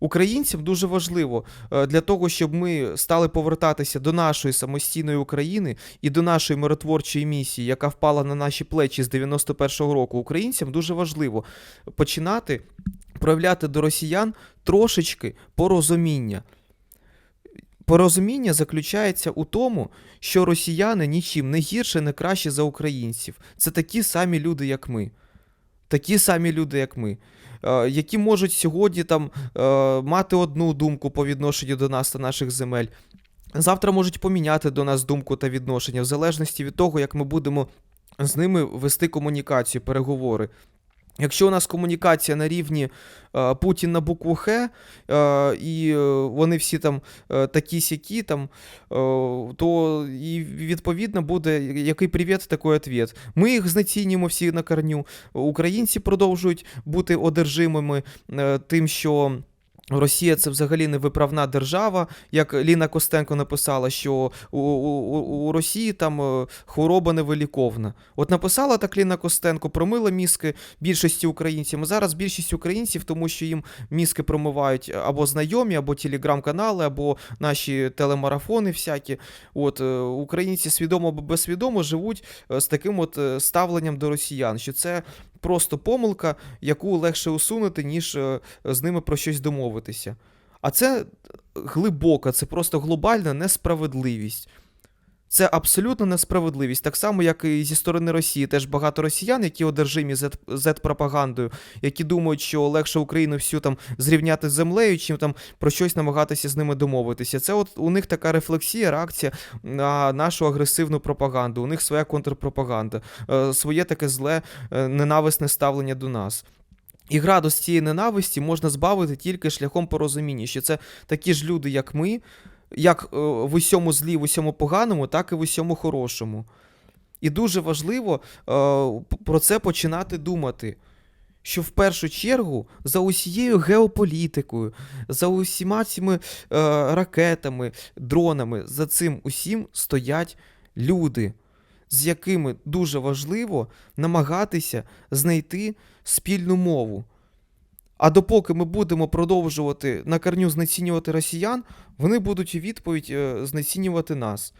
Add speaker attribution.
Speaker 1: Українцям дуже важливо е, для того, щоб ми стали повертатися до нашої самостійної України і до нашої миротворчої місії, яка впала на наші плечі з 91-го року. Українцям дуже важливо починати проявляти до росіян трошечки порозуміння. Порозуміння заключається у тому, що росіяни нічим не гірше, не краще за українців. Це такі самі люди, як ми. Такі самі люди, як ми, які можуть сьогодні там е, мати одну думку по відношенню до нас та наших земель. Завтра можуть поміняти до нас думку та відношення, в залежності від того, як ми будемо з ними вести комунікацію, переговори. Якщо у нас комунікація на рівні е, Путін на букву Х, е, і е, вони всі там е, такі сякі, там, е, то і відповідно буде який привіт, такий відповідь. Ми їх знецінюємо всі на корню. Українці продовжують бути одержимими е, тим, що. Росія це взагалі не виправна держава, як Ліна Костенко написала, що у, у, у Росії там е, хвороба невиліковна. От написала так Ліна Костенко, промила мізки більшості українців. Зараз більшість українців, тому що їм мізки промивають або знайомі, або телеграм-канали, або наші телемарафони всякі. От е, українці свідомо або безсвідомо живуть е, з таким от ставленням до росіян, що це просто помилка, яку легше усунути, ніж е, з ними про щось домовитися. А це глибока, це просто глобальна несправедливість. Це абсолютно несправедливість. Так само, як і зі сторони Росії, теж багато росіян, які одержимі Z-пропагандою, які думають, що легше Україну всю там зрівняти з землею, чим там про щось намагатися з ними домовитися. Це от у них така рефлексія, реакція на нашу агресивну пропаганду. У них своя контрпропаганда, е, своє таке зле, е, ненависне ставлення до нас. І градус цієї ненависті можна збавити тільки шляхом порозуміння, що це такі ж люди, як ми, як е, в усьому злі, в усьому поганому, так і в усьому хорошому. І дуже важливо е, про це починати думати. Що в першу чергу за усією геополітикою, за усіма цими е, ракетами, дронами, за цим усім стоять люди, з якими дуже важливо намагатися знайти спільну мову. А допоки ми будемо продовжувати на корню знецінювати росіян, вони будуть у відповідь е, знецінювати нас.